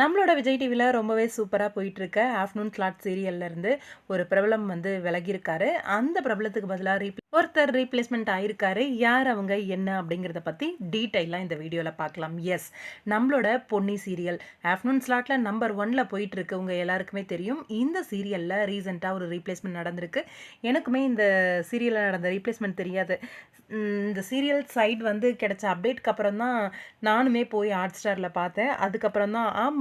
நம்மளோட விஜய் டிவியில் ரொம்பவே சூப்பராக போயிட்டுருக்க ஆஃப்டர்நூன் ஸ்லாட் சீரியல்லேருந்து ஒரு பிரபலம் வந்து விலகியிருக்காரு. அந்த பிரபலத்துக்கு பதிலாக ரீப்ளே ஒருத்தர் ரீப்ளேஸ்மெண்ட் ஆகிருக்காரு யார் அவங்க என்ன அப்படிங்கிறத பற்றி டீட்டெயிலாக இந்த வீடியோவில் பார்க்கலாம் எஸ் நம்மளோட பொன்னி சீரியல். ஆஃப்டர்நூன் ஸ்லாட்டில் நம்பர் ஒனில் போயிட்டுருக்கு. உங்கள் எல்லாருக்குமே தெரியும். இந்த சீரியலில் ரீசெண்டாக ஒரு ரீப்ளேஸ்மெண்ட் நடந்திருக்கு. எனக்குமே இந்த சீரியலில் நடந்த ரீப்ளேஸ்மெண்ட் தெரியாது. இந்த சீரியல் சைட் வந்து கிடச்ச அப்டேட்க்கு அப்புறம் தான் நானுமே போய் ஹாட் ஸ்டாரில் பார்த்தேன். அதுக்கப்புறம் தான் ஆமாம்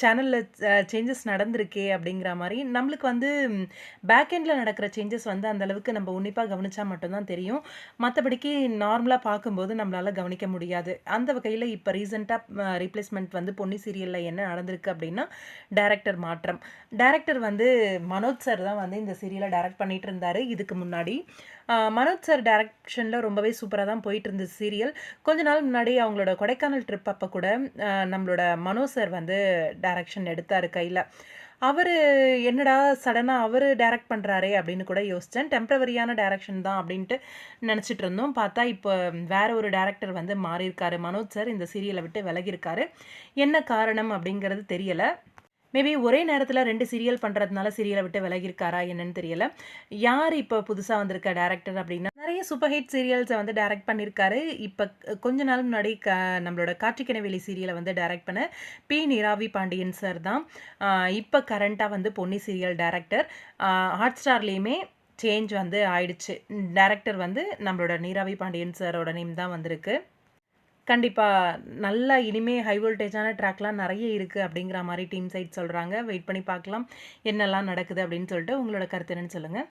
சேனலில் சேஞ்சஸ் நடந்திருக்கே அப்படிங்கிற மாதிரி நம்மளுக்கு வந்து பேக் எண்டில் நடக்கிற சேஞ்சஸ் வந்து அந்தளவுக்கு நம்ம உன்னிப்பாக கவனித்தா மட்டும்தான் தெரியும். மற்றபடிக்கு நார்மலாக பார்க்கும்போது நம்மளால் கவனிக்க முடியாது. அந்த வகையில் இப்போ ரீசெண்டாக ரீப்ளேஸ்மெண்ட் வந்து பொன்னி சீரியலில் என்ன நடந்திருக்கு அப்படின்னா டேரக்டர் மாற்றம். டேரக்டர் வந்து மனோஜ் சார் தான் வந்து இந்த சீரியலை டேரக்ட் பண்ணிகிட்டு இருந்தார் இதுக்கு முன்னாடி. மனோஜ் சார் டேரக்ஷனில் ரொம்பவே சூப்பராக தான் போயிட்டு இருந்தது சீரியல் கொஞ்ச நாள் முன்னாடி அவங்களோட கொடைக்கானல் ட்ரிப் அப்போ கூட நம்மளோட மனோ சார் வந்து டைரக்ஷன் எடுத்தார் கையில். அவர் என்னடா சடனாக அவர் டைரக்ட் பண்ணுறாரே அப்படின்னு கூட யோசித்தேன் டெம்ப்ரவரியான டைரக்ஷன் தான் அப்படின்ட்டு நினச்சிட்டு இருந்தோம். பார்த்தா இப்போ வேற ஒரு டேரக்டர் வந்து மாறியிருக்காரு. மனோஜ் சார் இந்த சீரியலை விட்டு விலகியிருக்காரு. என்ன காரணம் அப்படிங்கிறது தெரியலை. மேபி ஒரே நேரத்தில் ரெண்டு சீரியல் பண்ணுறதுனால சீரியலை விட்டு விலகிருக்காரா என்னன்னு தெரியல. யார் இப்போ புதுசாக வந்திருக்க டேரக்டர் அப்படின்னா நிறைய சூப்பர் ஹிட் சீரியல்ஸை வந்து டைரக்ட் பண்ணியிருக்காரு. இப்போ கொஞ்ச நாள் முன்னாடி க நம்மளோட காற்றிக்கணவெளி சீரியலை வந்து டைரக்ட் பண்ண பி நிராவி பாண்டியன் சார் தான். இப்போ கரண்ட்டாக வந்து பொன்னி சீரியல் டேரக்டர் ஹாட் ஸ்டார்லேயுமே சேஞ்ச் வந்து ஆயிடுச்சு. டேரக்டர் வந்து நம்மளோட நீராவி பாண்டியன் சாரோட நேம் தான் வந்திருக்கு. கண்டிப்பாக நல்லா இனிமே ஹை வோல்டேஜான ட்ராக்லாம் நிறைய இருக்குது அப்படிங்கிற மாதிரி டீம் சைட் சொல்கிறாங்க வெயிட் பண்ணி பார்க்கலாம். என்னெல்லாம் நடக்குது அப்படின்னு சொல்லிட்டு உங்களோட கருத்து என்னன்னு சொல்லுங்கள்